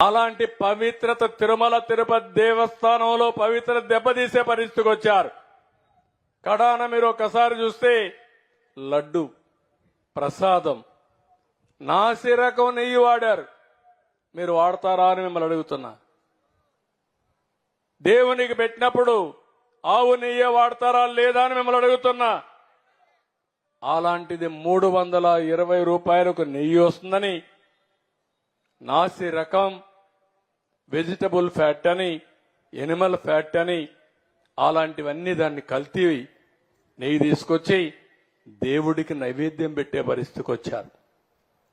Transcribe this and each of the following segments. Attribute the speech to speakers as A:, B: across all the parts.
A: అలాంటి పవిత్రత తిరుమల తిరుపతి దేవస్థానంలో పవిత్ర దెబ్బతీసే పరిస్థితికి వచ్చారు. కడాన మీరు ఒకసారి చూస్తే లడ్డు ప్రసాదం నాసిరకం నెయ్యి వాడారు. మీరు వాడతారా అని మిమ్మల్ని అడుగుతున్నా. దేవునికి పెట్టినప్పుడు ఆవు నెయ్యి వాడతారా లేదా అని మిమ్మల్ని అడుగుతున్నా. అలాంటిది మూడు వందల ఇరవై రూపాయలకు నెయ్యి వస్తుందని నాసి రకం వెజిటబుల్ ఫ్యాట్ అని ఎనిమల్ ఫ్యాట్ అని అలాంటివన్నీ దాన్ని కల్తీ నెయ్యి తీసుకొచ్చి దేవుడికి నైవేద్యం పెట్టే పరిస్థితికి వచ్చారు.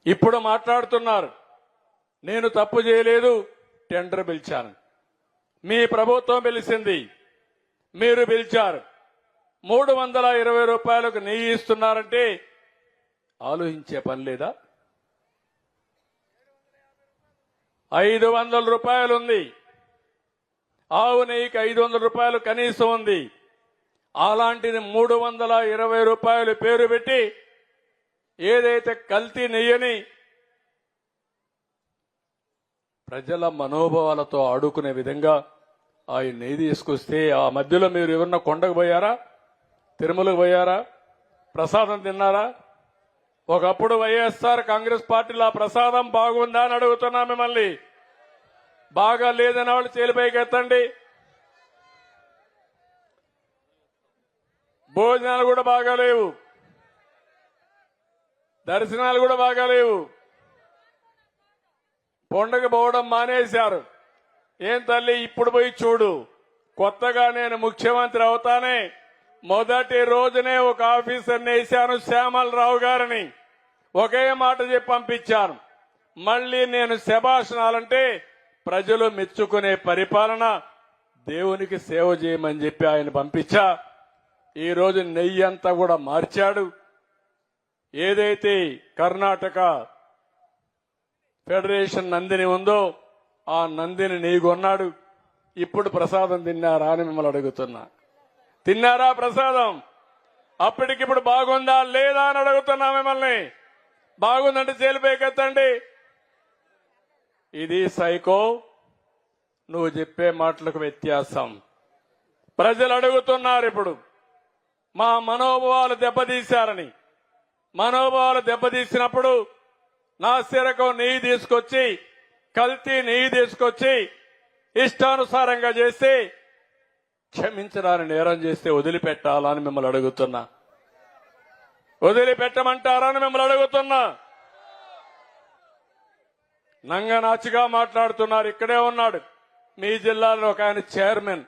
A: ఇప్పుడు మాట్లాడుతున్నారు నేను తప్పు చేయలేదు టెండర్ పిలిచాను. మీ ప్రభుత్వం పిలిచింది మీరు పిలిచారు. మూడు వందల ఇరవై రూపాయలకు నెయ్యి ఇస్తున్నారంటే ఆలోచించే పని లేదా? ఐదు వందల రూపాయలు ఉంది ఆవు నెయ్యికి ఐదు వందల రూపాయలు కనీసం ఉంది. అలాంటిది మూడు వందల ఇరవై రూపాయలు పేరు పెట్టి ఏదైతే కల్తీ నెయ్యని ప్రజల మనోభావాలతో ఆడుకునే విధంగా ఆ నెయ్యి తీసుకొస్తే ఆ మధ్యలో మీరు ఎవరన్నా కొండకు పోయారా? తిరుమలకు పోయారా? ప్రసాదం తిన్నారా? ఒకప్పుడు వైఎస్ఆర్ కాంగ్రెస్ పార్టీలో ప్రసాదం బాగుందా అని అడుగుతున్నా మిమ్మల్ని. బాగా లేదని వాళ్ళు చేలిపైకి ఎత్తండి. భోజనాలు కూడా బాగా లేవు. దర్శనాలు కూడా బాగాలేవు పండుగ పోవడం మానేశారు. ఏం తల్లి ఇప్పుడు పోయి చూడు. కొత్తగా నేను ముఖ్యమంత్రి అవుతానే. మొదటి రోజునే ఒక ఆఫీసర్ని వేశాను శ్యామలరావు గారిని. ఒకే మాట చెప్పి పంపించాను. మళ్ళీ నేను శభాషణాలంటే ప్రజలు మెచ్చుకునే పరిపాలన దేవునికి సేవ చేయమని చెప్పి ఆయన పంపించా. ఈరోజు నెయ్యి అంతా కూడా మార్చాడు. ఏదైతే కర్ణాటక ఫెడరేషన్ నందిని ఉందో ఆ నందిని నెయ్యి కొన్నాడు. ఇప్పుడు ప్రసాదం తిన్నారా అని మిమ్మల్ని అడుగుతున్నా. తిన్నారా ప్రసాదం? అప్పటికిప్పుడు బాగుందా లేదా అని అడుగుతున్నా మిమ్మల్ని. బాగుందంటే చేలిపైకెత్తండి ఇది సైకో నువ్వు చెప్పే మాటలకు వ్యత్యాసం. ప్రజలు అడుగుతున్నారు ఇప్పుడు. మా మనోభావాలు దెబ్బతీశారని. మనోభావాలు దెబ్బతీసినప్పుడు నా సిరకం నెయ్యి తీసుకొచ్చి కల్తీ నెయ్యి తీసుకొచ్చి ఇష్టానుసారంగా చేసి క్షమించరాని నేరం చేస్తే వదిలిపెట్టాలా అని మిమ్మల్ని అడుగుతున్నా. వదిలిపెట్టమంటారని అని మిమ్మల్ని అడుగుతున్నా. నంగనాచిగా మాట్లాడుతున్నారు ఇక్కడే ఉన్నాడు. మీ జిల్లాలో ఒక ఆయన చైర్మన్.